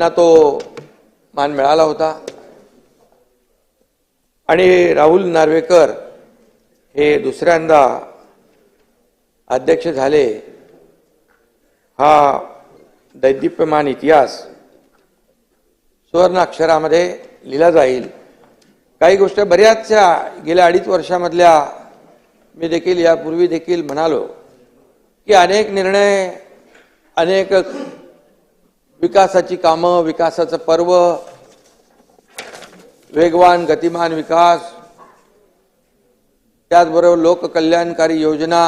ना तो मान मिळाला होता. आणि राहुल नार्वेकर हे दुसऱ्यांदा अध्यक्ष झाले. हा दैदिप्यमान इतिहास सुवर्ण अक्षरामध्ये लिहिला जाईल. काही गोष्ट बऱ्याचशा गेल्या अडीच वर्षामधल्या मी देखील यापूर्वी देखील म्हणालो की अनेक निर्णय अनेक विकासाची कामं विकासाचं पर्व वेगवान गतिमान विकास त्याचबरोबर लोककल्याणकारी योजना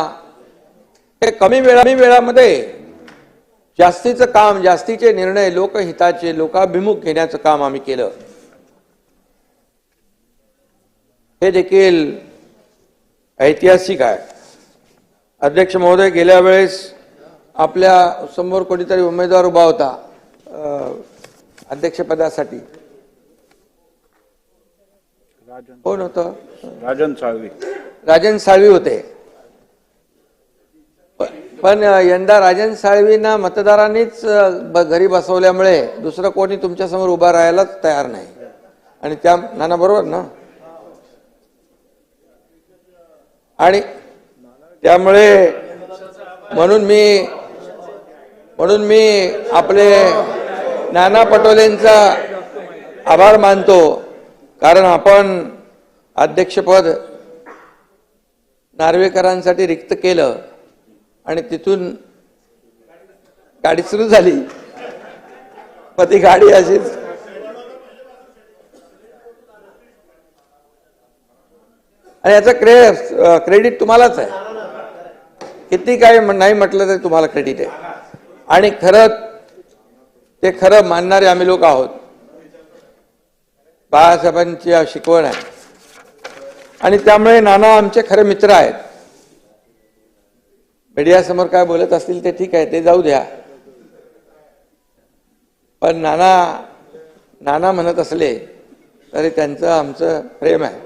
हे कमी वेळा कमी वेळामध्ये जास्तीचं काम जास्तीचे निर्णय लोकहिताचे लोकाभिमुख घेण्याचं काम आम्ही केलं. हे देखील ऐतिहासिक आहे. अध्यक्ष महोदय गेल्या वेळेस आपल्यासमोर कोणीतरी उमेदवार उभा होता. अध्यक्षपदासाठी. कोण होतं? राजन साळवी. राजन साळवी होते. पण यंदा राजन साळवींना मतदारांनीच घरी बसवल्यामुळे दुसरं कोणी तुमच्यासमोर उभा राहायलाच तयार नाही. आणि त्या नाना बरोबर ना? आणि त्यामुळे म्हणून मी म्हणून मी आपले नाना पटोलेंचा आभार मानतो कारण आपण अध्यक्षपद नार्वेकरांसाठी रिक्त केलं आणि तिथून गाडी सुरू झाली. मग ती गाडी अशीच आणि याचा क्रे क्रेडिट तुम्हालाच आहे. किती काय म्हण- नाही म्हटलं तरी तुम्हाला क्रेडिट आहे. आणि खरं ते खरं मानणारे आम्ही लोक आहोत. बाळासाहेबांची शिकवण आहे. आणि त्यामुळे नाना आमचे खरे मित्र आहेत. मीडियासमोर काय बोलत असतील ते ठीक आहे ते जाऊ द्या. पण नाना नाना म्हणत असले तरी त्यांचं आमचं प्रेम आहे.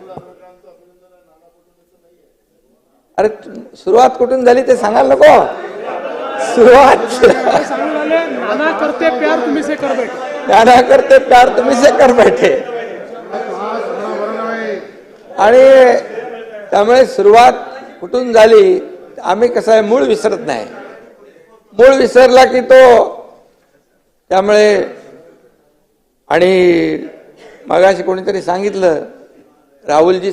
अरे सुरुवात कुठून झाली ते सांगाल नको. सुरुवात नाना करते प्यार तुम्ही से कर बैठे नाना करते प्यार तुम्ही से कर बैठे आणि त्यामुळे सुरुवात कुठून झाली आम्ही कसं आहे मूळ विसरत नाही. मूळ विसरला की तो त्यामुळे आणि मगाशी कोणीतरी सांगितलं राहुलजी